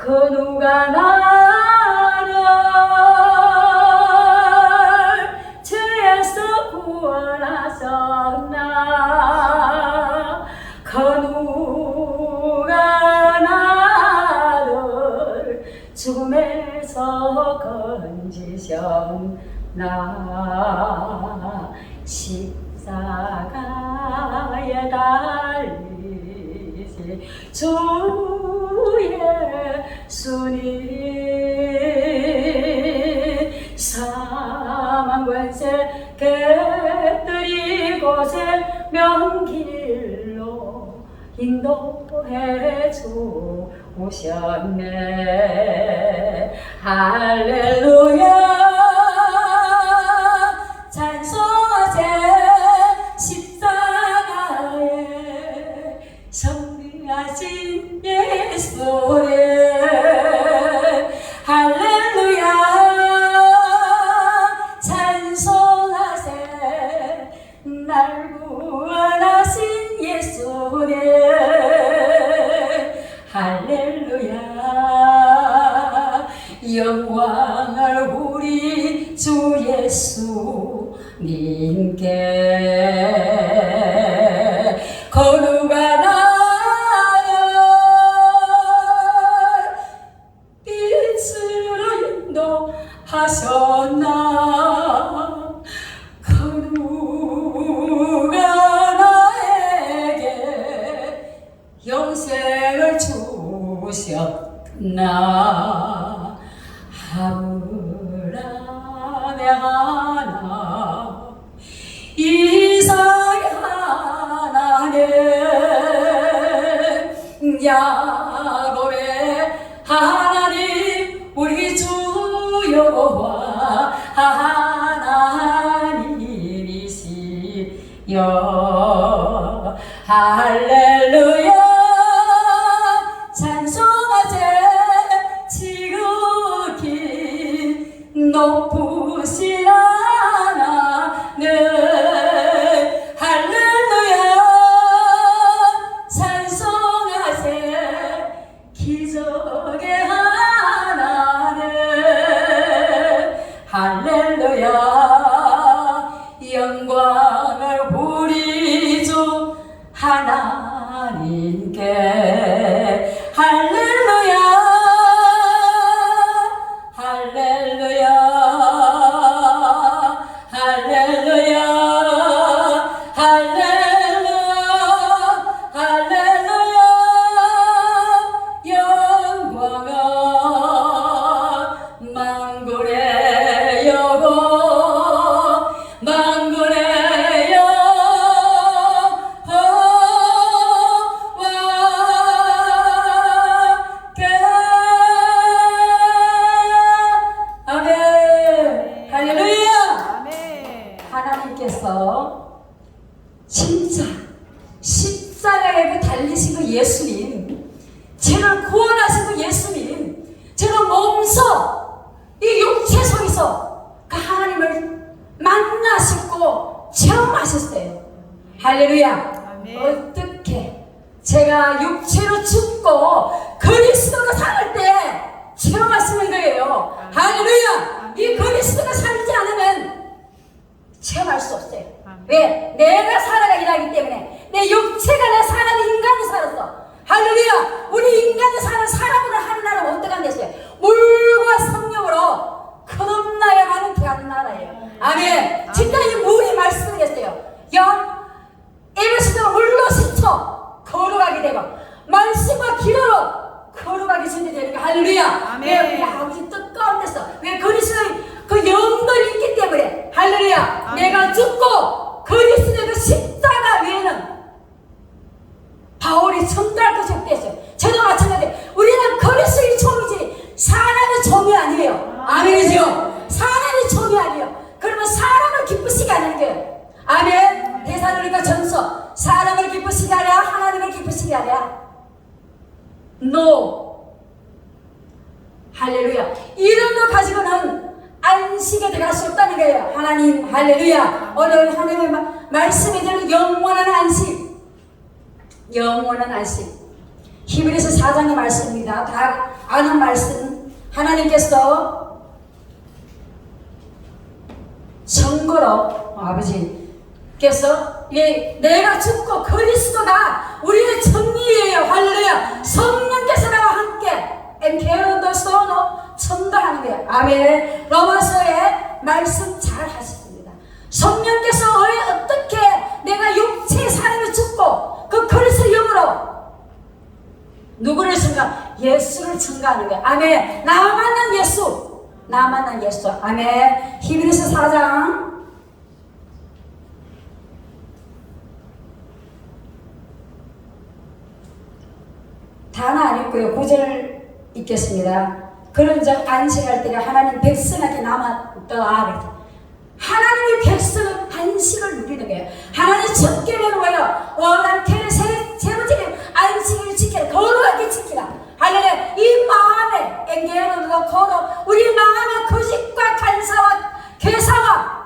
그 누가 나를 죄에서 구원하셨나? 그 누가 나를 죽음에서 건지셨나? 십사가에 달리세 주 손이 사망관세 곁들이 곳에 명길로 인도해 주오셨네. 할렐루야. 만나? 그 누가 나에게 하나 이삭의 하나님 Hallelujah. 할렐루야. 이름도 가지고는 안식에 들어갈 수 없다는 거예요. 하나님, 할렐루야. 오늘 하나님의 마, 말씀에 대한 영원한 안식. 영원한 안식. 히브리서 4장의 말씀입니다. 다 아는 말씀. 하나님께서 선거로 어, 아버지께서 예, 내가 죽고 그리스도가 우리의 정리예요. 할렐루야. 성령께서 나와 함께 엔케론더 소노 전달하는 거예요. 아멘. 로마서의 말씀 잘 하셨습니다. 성령께서 왜 어떻게 내가 육체의 사람을 죽고 그 그리스도 영으로 누구를 증가? 예수를 증가하는 거예요. 아멘. 나 만난 예수. 나 만난 예수. 아멘. 히브리서 4장 다는 아니고요. 구절 읽겠습니다. 그런 적 안식할 때가 하나님 백성에게 남았다. 하나님의 백성은 안식을 누리는 거예요. 하나님 첫 계명은 뭐예요? 원한 계명 세, 세 번째는 안식을 지키라. 거룩하게 지키라. 할렐루야. 이 마음에 앵게어를 넣고 우리 마음의 거짓과 간사와 괴사와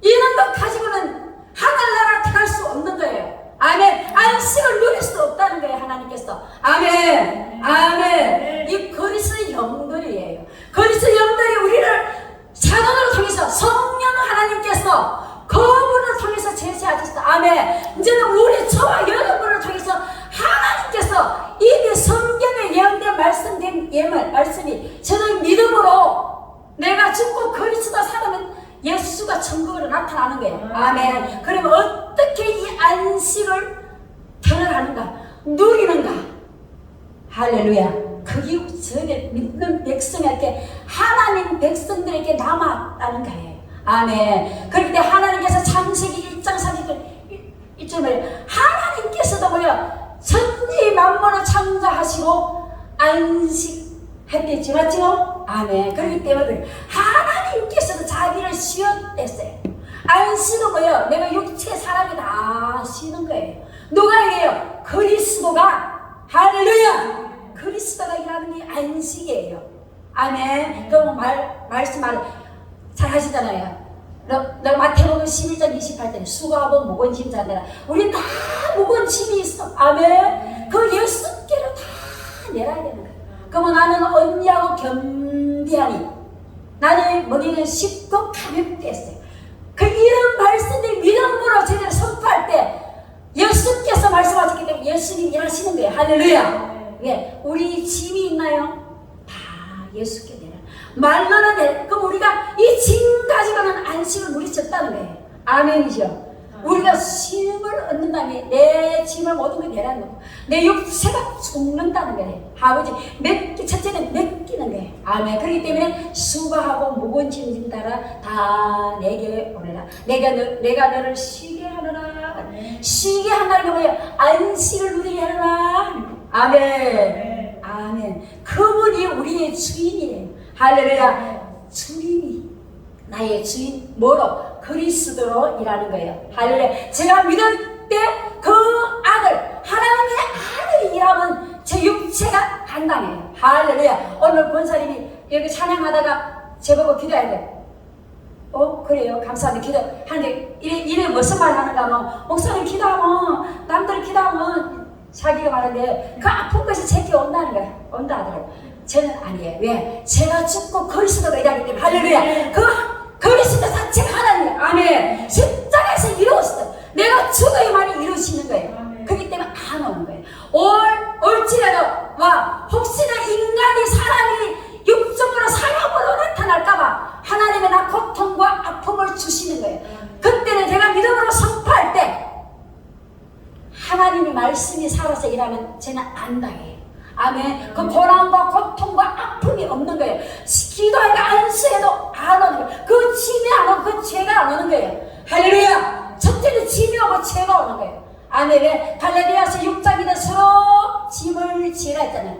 이런 것 가지고는 하늘나라 들어갈 수 없는 거예요. 아멘. 안식을 누릴 수 없다는 거예요. 하나님께서. 아멘. 아멘. 이 그리스의 영들이에요. 그리스의 영들이 우리를 사도를 통해서 성령 하나님께서 그분을 통해서 제시하셨어. 아멘. 이제는 우리 저와 여러분을 통해서 하나님께서 이미 성경에 예언된 말씀된 예말 말씀이 저는 믿음으로 내가 죽고 그리스도 살아면 예수가 천국으로 나타나는 거예요. 아멘. 그러면 어떻게 이 안식을 경험하는가? 누리는가? 할렐루야. 그게 전에 믿는 백성에게 하나님 백성들에게 남았다는 거예요. 아멘. 때 하나님께서 창세기 1장 3절 1절을 하나님께서도 뭐야? 천지 만물을 창조하시고 안식했댔지 맞죠? 아멘. 그렇기 때문에 하나님께서도 자기를 쉬었댔어요. 안식은 뭐예요? 내가 육체 사람이 다 쉬는 거예요. 누가 해요? 그리스도가 할렐루야. 그리스도가 일하는 게 안식이에요. 아멘. 그럼 말 말씀 말잘 하시잖아요. 너, 너 마태복음 11장 28절 수고하고 무거운 짐 자들아 우리 다 무거운 짐이 있어 아멘 그 예수께로 다 내려야 되는 그러면 나는 언니하고 겸비하니 나는 머리는 쉽고 가볍게 했어요 그 이런 말씀들 믿음으로 제대로 선포할 때 예수께서 말씀하셨기 때문에 예수님이 일하시는 거예요 할렐루야 예, 우리 짐이 있나요? 다 예수께 내려 말로는 내, 그럼 우리가 이 짐 가지고는 안식을 누리쳤다는 거예요. 아멘이죠. 우리가 쉼을 얻는다면 내 짐을 모든 걸 내려놓고 내 육체가 죽는다는 거예요. 아버지 몇 첫째는 맡기는 거예요. 아멘. 그렇기 때문에 수고하고 무거운 짐진 따라 다 내게 오너라. 내가 너, 내가 너를 쉬게 하노라. 쉬게 한다는 게 뭐예요? 안식을 누리게 하노라. 아멘. 아멘. 그분이 우리의 주인이에요. 할렐루야. 주님이 나의 주인 뭐로 그리스도로 일하는 거예요. 할렐루야. 제가 믿을 때 그 아들 하나님의 아들이 일하면 제 육체가 간당해요. 할렐루야. 오늘 권사님이 여기 찬양하다가 제보고 기도해야 돼. 어 그래요? 감사합니다. 기도하는데 이래, 이래 무슨 말 하는가 하면 목사님 기도하면 남들 기도하면 자기가 말하는데 그 아픈 것이 제게 온다는 거야. 온다 하더라고. 저는 아니에요. 왜? 제가 죽고 그리스도가 일하기 때문에. 할렐루야. 그 그리스도 자체가 하나님. 아멘. 십자가에서 이루었어. 내가 죽어야만이 이루시는 거예요. 그렇기 때문에 안 오는 거예요. 올 올지라도 와 혹시나 인간이 사람이 육적으로 사람으로 나타날까봐 하나님의 나 고통과 아픔을 주시는 거예요. 그때는 제가 믿음으로 선포할 때 하나님의 말씀이 살아서 일하면 저는 안 당해요. 아멘. 그 고난과 고통과 아픔이 없는 거예요. 기도해도 안수해도 안 오는 거예요. 그 짐이 안 오고 그 죄가 안 오는 거예요. 할렐루야. 첫째는 짐이 오고 죄가 오는 거예요. 아멘. 왜? 갈라디아서 6장에는 서로 짐을 지라 했잖아요.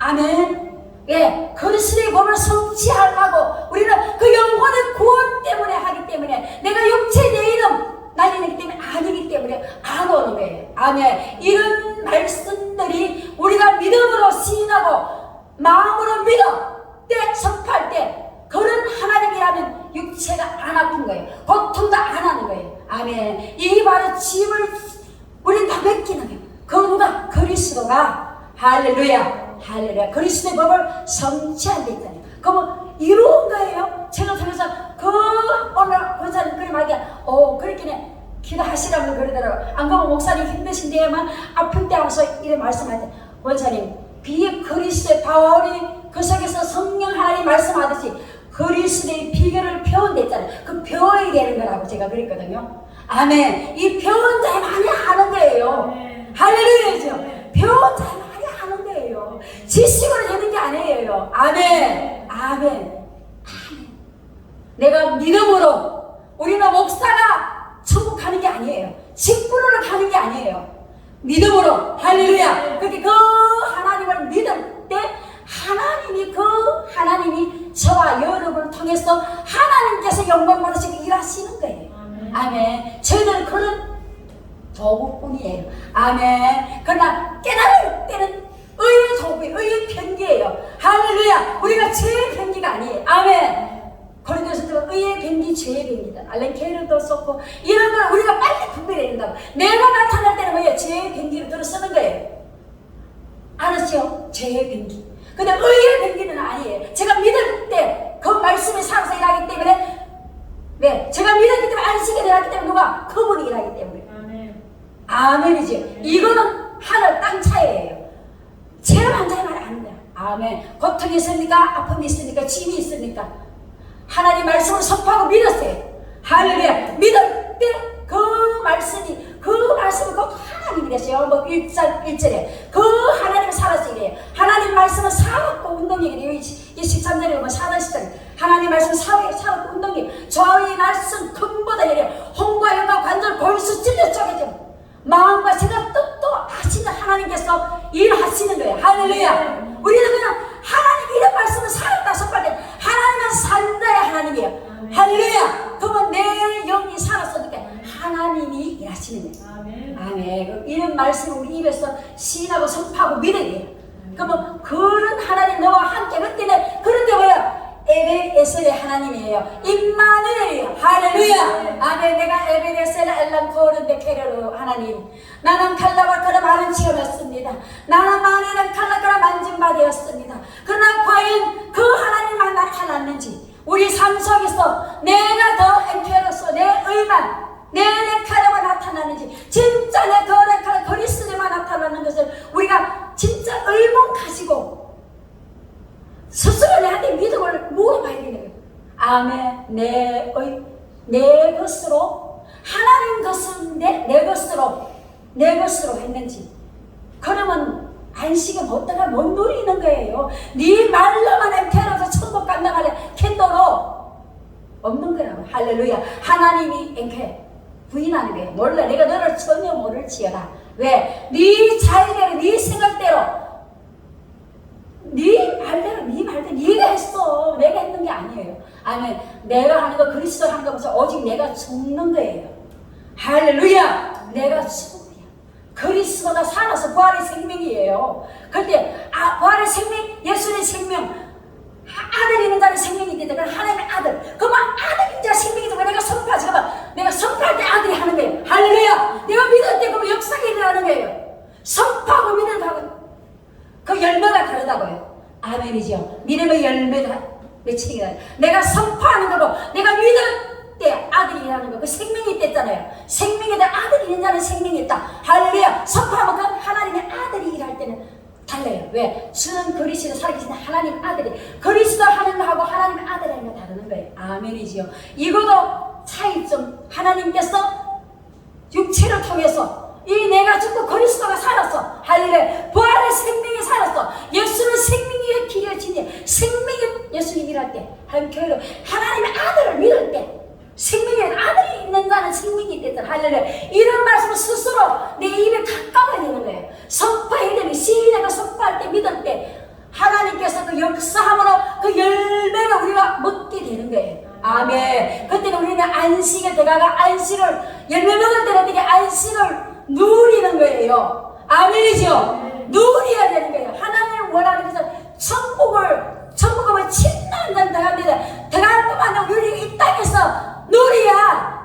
아멘. 예, 그리스도의 몸을 성취하려고 우리는 그 영혼의 구원 때문에 하기 때문에 내가 육체 내 이름 날리기 때문에 아니기 때문에 안 오는 거예요. 아멘. 이런 말씀들이 우리가 믿음으로 시인하고 마음으로 믿어 때 선포할 때 그런 하나님이라면 육체가 안 아픈 거예요. 고통도 안 하는 거예요. 아멘. 이 바로 짐을 우리는 다 맡기는 거예요. 그 누가 그리스도가 할렐루야. 할렐루야. 그리스도의 법을 성취한 데 있잖아요. 그러면 이루은 거예요. 제가 그래서 그 오늘 권사님 그리 말이 어 그렇게 기도하시라고 그러더라고. 안 그러면 목사님 힘드신데만 아픈 때 와서 이래 말씀할 때 권사님 비의 그리스도의 바울이 그 속에서 성령 하나님 말씀하듯이 그리스도의 비결을 표현됐잖아요. 그 배워야 되는 거라고 제가 그랬거든요. 아멘. 이 배운 자에 많이 하는 거예요. 할렐루야죠. 배운 자에 많이 하는 거예요. 지식으로 되는 게 아니에요. 아멘. 아멘. 내가 믿음으로 우리는 목사가 천국 가는 게 아니에요. 직분으로 가는 게 아니에요. 믿음으로 할렐루야. 그렇게 그 하나님을 믿을 때 하나님이 그 하나님이 저와 여러분을 통해서 하나님께서 영광 받으시고 일하시는 거예요. 아멘. 저희들은 그런 도구뿐이에요. 아멘. 그러나 깨달을 때는 의의 도구, 의의 편기예요. 할렐루야. 우리가 죄의 편기가 아니에요. 아멘. 고린도서도 의의 변기, 죄의 변기다. 알렌 케르도 썼고 이런 걸 우리가 빨리 분별해야 된다고. 내가 나타날 때는 뭐예요? 죄의 변기를 들어 쓰는 거예요. 알았죠? 죄의 변기. 근데 의의 변기는 아니에요. 제가 믿을 때 그 말씀에 살아서 일하기 때문에 네, 제가 믿었기 때문에 안식에 들어갔기 때문에 누가 그분이 일하기 때문에 아멘이죠. 이거는 하늘 땅 차이예요. 체험 한 자의 말이 아닙니다. 아멘. 고통이 있습니까? 아픔이 있습니까? 짐이 있습니까? 하나님 말씀을 선포하고 믿었어요. 할렐루야. 믿을 때 그 말씀이 그 말씀은 꼭 하나님이 되세요. 뭐 1절 1절에 그 하나님 살아서 이래요. 하나님 말씀은 사업고 운동이에요. 이 13절에 보면 사단 시절 하나님 말씀 사회 사업 운동이 저희 말씀 큰보다 이래요. 홍과 영과 관절 골수 찔려 쪼개져. 마음과 생각 뜻도 아시는 하나님께서 일하시는 거예요. 할렐루야. 우리는 그냥 하나님 이런 말씀은 살았다 선발돼. 하나님은 산자의 하나님이에요. 할렐루야. 그러면 내 영이 살았으니까 하나님이 일하시는 거예요. 아멘. 그럼 이런 말씀을 우리 입에서 시인하고 선포하고 믿어야. 그러면 그런 하나님 너와 함께 그때는 그런데 뭐예요? 에베에셀의 하나님이에요. 임마누엘이에요. 할렐루야. 아멘. 내가 에베에셀 엘람 코르데 케르로 하나님. 나는 칼라바카라 많은 체험했습니다. 나는 많은 칼라카라 만진 바 되었습니다. 그러나 과연 그 하나님만 나타났는지 우리 삶 속에서 내가 더 앵케로서 내 의만 내 레카라가 나타나는지 진짜 내그 레카라 그리스도만 나타나는 것을 우리가 진짜 의문 가지고 스스로 내한테 믿음을 물어봐야 거예요. 아멘. 내, 의, 내 것으로, 하나님 것은 내, 내 것으로, 내 것으로 했는지. 그러면 안식은 어떠가 못 누리는 거예요. 네 말로만 엠태어서 간다 말해 캔도로 없는 거라고. 할렐루야. 하나님이 앵케 부인하는 거예요. 몰라. 내가 너를 전혀 모를 지어다. 왜? 네 자의대로, 네 생각대로 네 말대로 네 말대로 네가 했어 내가 했는 게 아니에요 아멘 내가 하는 거 그리스도 하는 거 보세요 오직 내가 죽는 거예요 할렐루야 내가 죽는 거야 그리스도가 살아서 부활의 생명이에요 그때 아, 부활의 생명 예수의 생명 아- 아들 있는 자는 생명이 있는데 그 하나님의 아들 그러면 아들인 자 생명이 되고 내가 선포하지 그러면 내가 선포할 때 아들이 하는 거예요 할렐루야 내가 믿을 때 그러면 역사가 일어나는 거예요 선포하고 믿음하고 그 열매가 다르다고요. 아멘이죠. 믿음의 열매가 맺히기가 내가 선포하는 거고 내가 믿을 때 아들이라는 거, 그 생명이 있댔잖아요. 생명에 대한 아들이 있는 자는 생명이 있다. 할렐루야. 선포하면 그 하나님의 아들이 일할 때는 달라요. 왜? 주는 그리스도 살아계신 하나님 아들이 그리스도 하는 거하고 하나님의 아들이 하는 거 다르는 거예요. 아멘이지요. 이것도 차이점 하나님께서 육체를 통해서 이 내가 죽고 그리스도가 살았어. 할렐루야. 부활의 생명이 살았어. 예수는 생명이 길어지니 생명이 예수님 일할 때 하나님 교회로 하나님의 아들을 믿을 때 생명의 자는 생명이 됐다. 할렐루야. 이런 말씀을 스스로 내 입에 가까워야 되는 거예요. 선포해야 되는 시인에가 선포할 때 믿을 때 하나님께서 그 역사함으로 그 열매를 우리가 먹게 되는 거예요. 아멘. 그때는 우리는 안식에 들어가가 안식을 열매 먹을 때는 어떻게 안식을 누리는 거예요. 아멘이죠. 누려야 되는 거예요. 하나님을 원하는 것은 천국을 천국을 침난단 들어갑니다. 들어갈 것만 아니라 우리 이 땅에서 누려야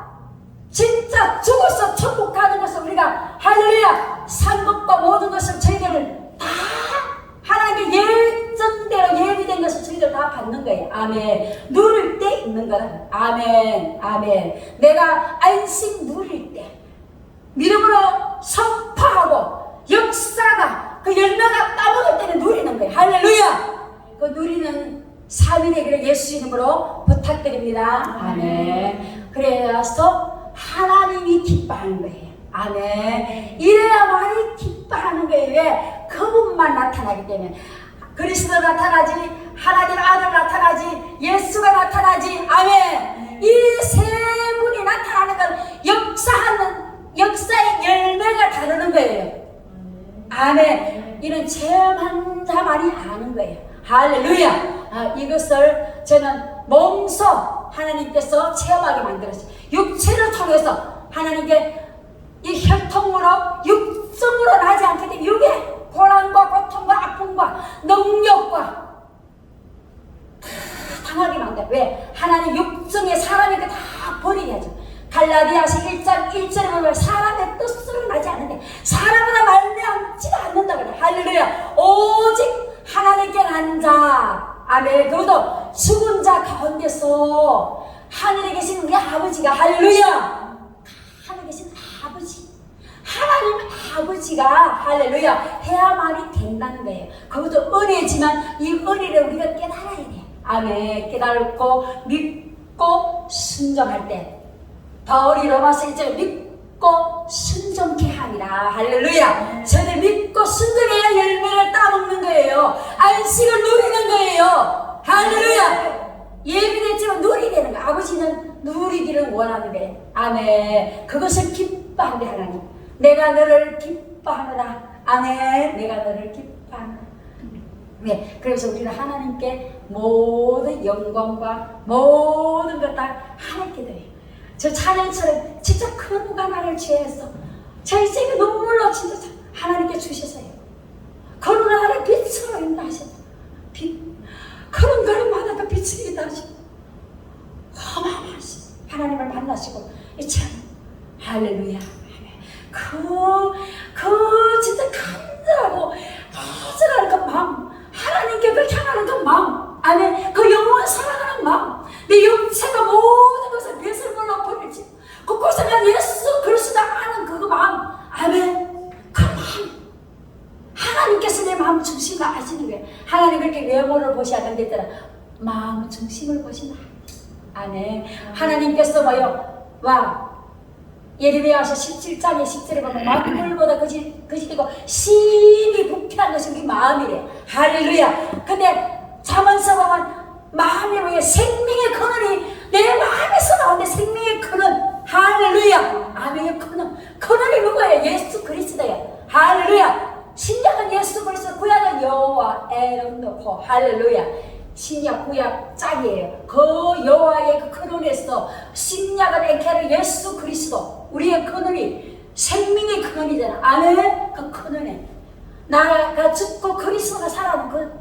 진짜 죽어서 천국 가는 것을 우리가 할렐루야 상급과 모든 것을 저희들은 다 하나님의 예정대로 예비된 것을 저희들 다 받는 거예요. 아멘. 누를 때 있는 거라. 아멘. 아멘. 내가 안식 누릴 때 믿음으로 선포하고 역사가 그 열매가 따먹을 때는 누리는 거예요. 할렐루야. 그 누리는 사인의 길을 예수 이름으로 부탁드립니다. 아멘. 그래서 하나님이 기뻐하는 거예요. 아멘. 이래야만이 기뻐하는 거예요. 왜? 그분만 나타나기 때문에. 그리스도 나타나지, 하나님 아들 나타나지, 예수가 나타나지, 아멘. 이 세 분이 나타나는 건 역사하는, 역사의 열매가 다르는 거예요. 아멘. 이런 체험한 자만이 아는 거예요. 할렐루야. 아, 이것을 저는 몸소 하나님께서 체험하게 만들었어요. 육체를 통해서 하나님께 이 혈통으로 육성으로 나지 않기 때문에 육의 고난과 고통과 아픔과 능력과 다 당하게 만들어. 왜? 하나님 육성의 사람이니까 다 버리게 하죠. 갈라디아서 1장 1절에 보면 사람의 뜻으로 나지 않는데 사람으로 말미암지가 않는다 그래. 할렐루야. 오직 하나님께 난 자. 아멘. 그것도 죽은 자 가운데서 하늘에 계신 우리 아버지가 할렐루야. 하늘에 계신 아버지. 하나님 아버지가 할렐루야 해야만이 된다는 거예요. 그것도 은혜지만 이 은혜를 우리가 깨달아야 돼. 아멘. 깨달고 믿고 순종할 때 바울이 로마서 1절 믿고 순종케 하니라. 할렐루야. 저는 믿고 순종해야 열매를 따먹는 거예요. 안식을 누리는 거예요. 할렐루야. 예비됐지만 누리 되는 거. 아버지는 누리기를 원하는 거예요 아멘. 그것을 기뻐하는 하나님. 내가 너를 기뻐하노라. 아멘. 내가 너를 기뻐하노라. 네, 그래서 우리는 하나님께 모든 영광과 모든 것 다 하나님께 드려요. 저 찬양처럼 진짜 그 누가 나를 죄했어. 저 인생에 눈물로 진짜 하나님께 주셔서요. 그 누가 나를 빛으로 인도하셨다. 빛. 그런 걸마다 그 빛을 인도하시고 어마어마하시 하나님을 만나시고 이참 할렐루야. 그, 그 진짜 간절하고 간절한 그 마음 하나님께 그 향하는 그 마음 안에 그 영혼을 사랑하는 마음 내 육체가 모든 것을 뱃을 몰라 버릴지 그곳에 난 예수 그리스도 아는 그 마음 아멘 그 마음 하나님께서 내 마음 중심을 아시는 거예요 하나님 그렇게 외모를 보셔야 된다더라 마음 중 심을 보신다. 아멘. 하나님께서 뭐요? 와 예레미야서 17장의 10절에 보면 만물보다 거짓, 거짓이고 심히 부패한 것이 우리 마음이래. 할렐루야. 근데 잠언서 보면 마음이 뭐야 생명의 근원이 내 마음에서 나오는데 생명의 근원. 할렐루야. 아멘의 근원. 근원이 누구예요? 예수 그리스도야 할렐루야. 신약은 예수 그리스도 구약은 여호와 놓고 할렐루야 신약 구약 짝이에요. 그 여호와의 그 근원에서 신약은 에케르 예수 그리스도 우리의 근원이 생명의 근원이잖아. 아멘. 그 근원에 나라가 죽고 그리스도가 살아는 그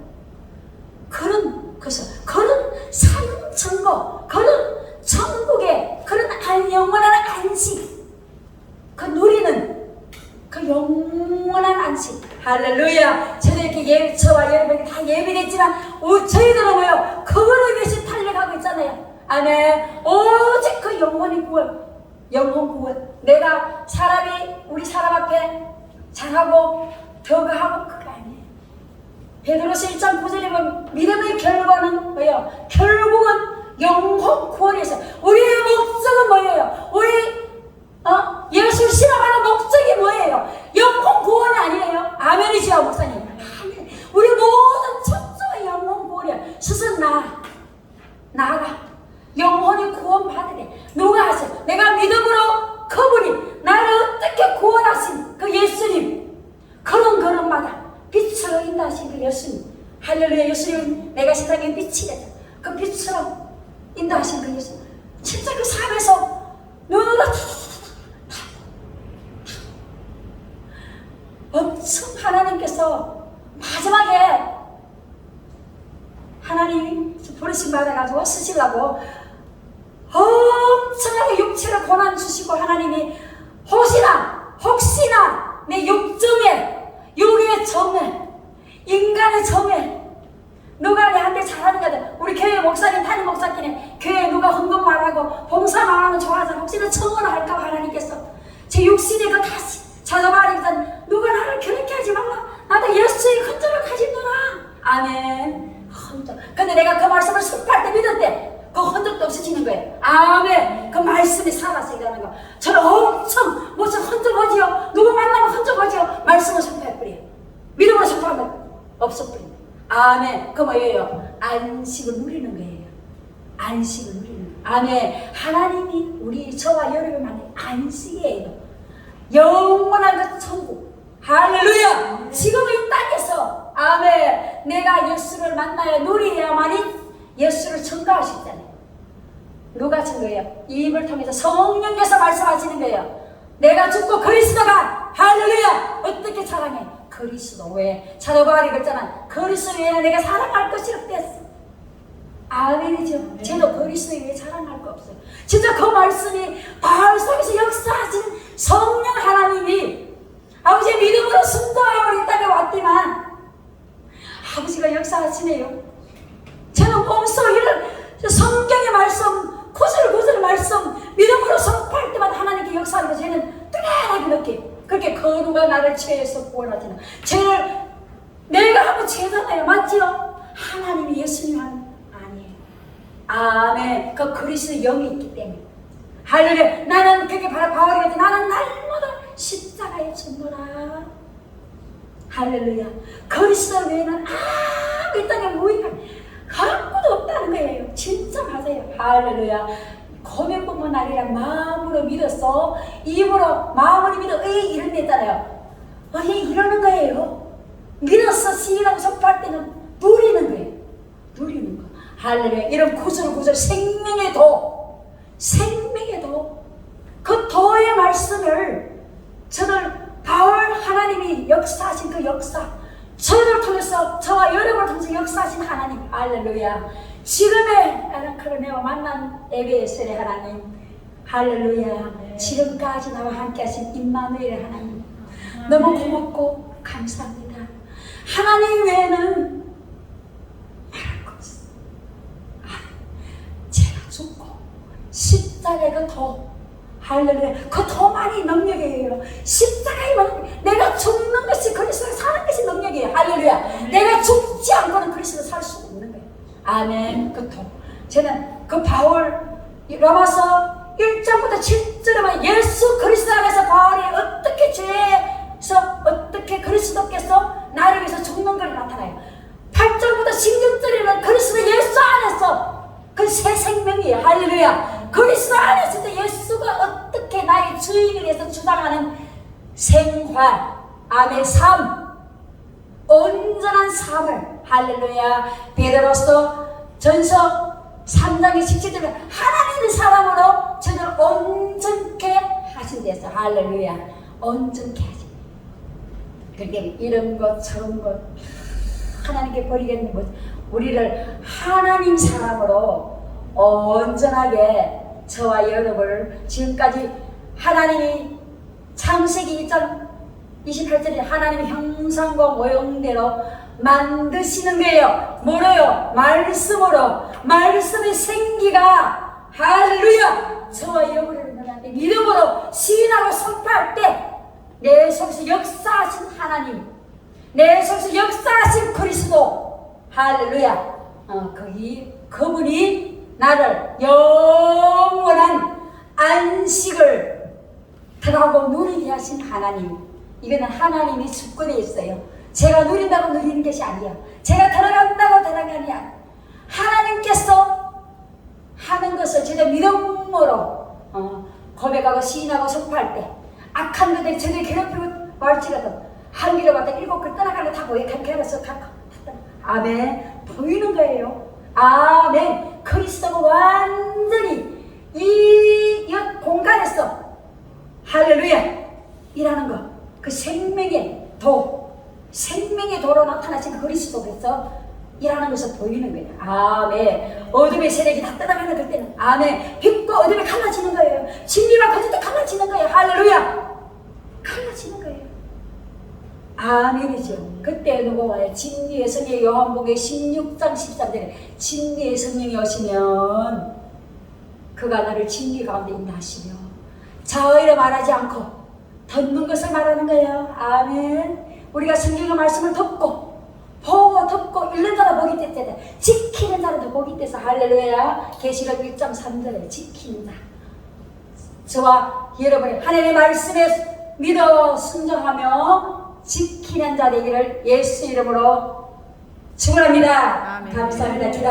그런 그래서 그런 산천고 그런 천국의 그런 안 영원한 안식 그 누리는 그 영원한 안식 할렐루야. 저도 이렇게 예, 저와 여러분이 다 예비됐지만 오, 저희들은 뭐요. 그거를 위해서 달려가고 있잖아요. 아멘. 오직 그 영혼의 구원. 영혼 구원. 내가 사람이 우리 사람 앞에 잘하고 더가하고 그거 아니에요. 베드로서 1장 9절에 보면 믿음의 결과는 뭐예요? 결국은 영혼 구원에서 우리의 목적은 뭐예요? 우리 어? 예수 신앙하는 목적이 뭐예요? 영혼 구원이 아니에요? 아멘이지요, 목사님. 아멘. 우리 모든 천수의 영혼 구원이야. 스스로 나, 나가. 영혼이 구원받으래. 누가 하세요? 내가 믿음으로 그분이 나를 어떻게 구원하신 그 예수님. 그런 걸음마다 빛으로 인도하신 그 예수님. 할렐루야, 예수님. 내가 세상에 빛이래. 그 빛으로 인도하신 그 예수님. 진짜 그 삶에서 눈으로 엄청 하나님께서 마지막에 하나님 부르심 받아가지고 쓰시려고 엄청나게 육체를 고난 주시고 하나님이 혹시나 혹시나 내 육정에 육의 정에 인간의 정에 누가 내한테 잘하는 거든 우리 교회 목사님 타는 목사끼리 교회 누가 헌금 말하고 봉사 말하면 좋아하잖아 혹시나 청원을 할까 봐 하나님께서 제 육신이 그 다시 찾아봐야겠다 누가 나를 그렇게 하지 말라. 나도 예수의 흔적을 가진노라. 아멘. 흔적 근데 내가 그 말씀을 선포할 때 믿었대. 그 흔적도 없어지는 거예요 아멘. 그 말씀이 살아서 일하는 거. 저는 엄청 무슨 흔적 오지요? 누구 만나면 흔적 오지요? 말씀을 선포할 뿐이에요 믿음으로 선포하면 없어버립니다. 아멘. 그 뭐예요? 안식을 누리는 거예요. 안식을 누리는 거예요. 아멘. 하나님이 우리 저와 여러분을 만든 안식이에요. 영원한 그 천국. 할렐루야! 지금은 이 땅에서. 아멘. 내가 예수를 만나야 누리야만이 예수를 증거하셨잖아요 누가 증거해요? 이 입을 통해서 성령께서 말씀하시는 거예요. 내가 죽고 그리스도가 할렐루야! 어떻게 사랑해? 그리스도 왜? 찾아봐리 그랬잖아 그리스도 외에는 내가 사랑할 것이 없댔어 아멘이죠. 저도 그리스도에 왜 자랑할 거 없어요. 진짜 그 말씀이 바울 속에서 역사하시는 성령 하나님이 아버지의 믿음으로 순도함을 이 땅에 왔지만 아버지가 역사하시네요. 저는 몸소 이런 성경의 말씀, 구슬구슬 말씀 믿음으로 선포할 때마다 하나님께 역사하는 거 저는 뚜렷하게 느껴요. 그렇게 거누가 나를 죄에서 구원하잖아. 죄를 내가 하면 죄잖아요. 맞지요? 하나님이 예수님 하는 아니에요. 아멘. 그 그리스도 영이 있기 때문에. 할렐루야. 나는 그렇게 바울이 같은 나는 날마다 십자가에 전노라. 할렐루야. 그리스도 외에는 아무 이 땅에 무익한 아무도 없다는 거예요. 진짜 맞아요. 할렐루야. 고백뿐만 아니라 마음으로 믿었어. 입으로 마음으로 믿어. 의 이런 데 있잖아요. 어, 예, 이러는 거예요. 믿어서 시인하고 선포할 때는 누리는 거예요. 누리는 거. 할렐루야. 이런 구슬구슬 생명의 도. 생명의 도. 그 도의 말씀을 저는 바울 하나님이 역사하신 그 역사. 저를 통해서 저와 여러분을 통해서 역사하신 하나님. 할렐루야. 지금의 아나크르네와 만난 에베에셀의 하나님. 할렐루야. 지금까지 나와 함께 하신 임마누엘의 하나님. 너무 고맙고 감사합니다. 하나님 외에는 말할 것 없어. 아, 제가 죽고 십자가의 그 더, 할렐루야. 그더 많이 능력이에요. 십자가의. 내가 죽는 것이 그리스도 사는 것이 능력이에요. 할렐루야. 내가 죽지 않고는 그리스도 살 수. 아멘. 그 더. 저는 그 바울 로마서 1장부터 7절에 예수 그리스도 안에서 바울이 어떻게 죄에서 어떻게 그리스도께서 나를 위해서 죽는 걸 나타나요. 8절부터 16절에는 그리스도 예수 안에서 그 새 생명이에요. 할렐루야. 그리스도 안에 있을 때 예수가 어떻게 나의 주인을 위해서 주장하는 생활, 아멘, 삶, 온전한 삶을 할렐루야. 베드로서 전서 3장의 17절에 하나님의 사람으로 저를 온전케 하신대서 할렐루야. 온전케 하신 그렇게 이런 것 저런 것 하나님께 버리겠는 것. 우리를 하나님 사람으로 온전하게 저와 여러분을 지금까지 하나님이 창세기 2장 28절에 하나님의 형상과 모형대로 만드시는 거예요. 뭐로요? 말씀으로. 말씀의 생기가 할렐루야! 저와 여러분을 너한테 믿음으로 시인하고 선포할 때 내 속에서 역사하신 하나님, 내 속에서 역사하신 그리스도, 할렐루야! 어, 거기 그분이 나를 영원한 안식을 들어가고 누리게 하신 하나님. 이거는 하나님이 주권에 있어요. 제가 누린다고 누리는 것이 아니야. 제가 들어간다고 아니야. 하나님께서 하는 것을 제가 믿음으로 어, 고백하고 시인하고 선포할 때 악한 것들이 저를 괴롭히고 말지라도 한 길을 왔다 일곱 글 떠나가는 다 보여. 갈게라서 다 아멘. 보이는 거예요. 아멘. 그리스도가 완전히 이, 이 공간에서 할렐루야 일하는 거. 그 생명의 도, 생명의 도로 나타나신 그리스도께서 일하는 것을 보이는 거예요. 아멘. 어둠의 세력이 다 떠나가는 그때는 아멘. 빛과 어둠이 갈라지는 거예요. 진리와 거짓도 갈라지는 거예요. 할렐루야. 갈라지는 거예요. 아멘이죠. 그때 누가 와요? 진리의 성령 요한복음 16장 13절에 진리의 성령이 오시면 그가 나를 진리 가운데 인도하시며 자의를 말하지 않고 듣는 것을 말하는 거예요. 아멘. 우리가 성경의 말씀을 듣고 보고 듣고 읽는 자도 복이 됐다. 지키는 자도 복이 됐어. 할렐루야. 계시록 1장 3절에 지키는 자. 저와 여러분이 하나님의 말씀에 믿어 순종하며 지키는 자 되기를 예수 이름으로 축원합니다. 감사합니다. 기다.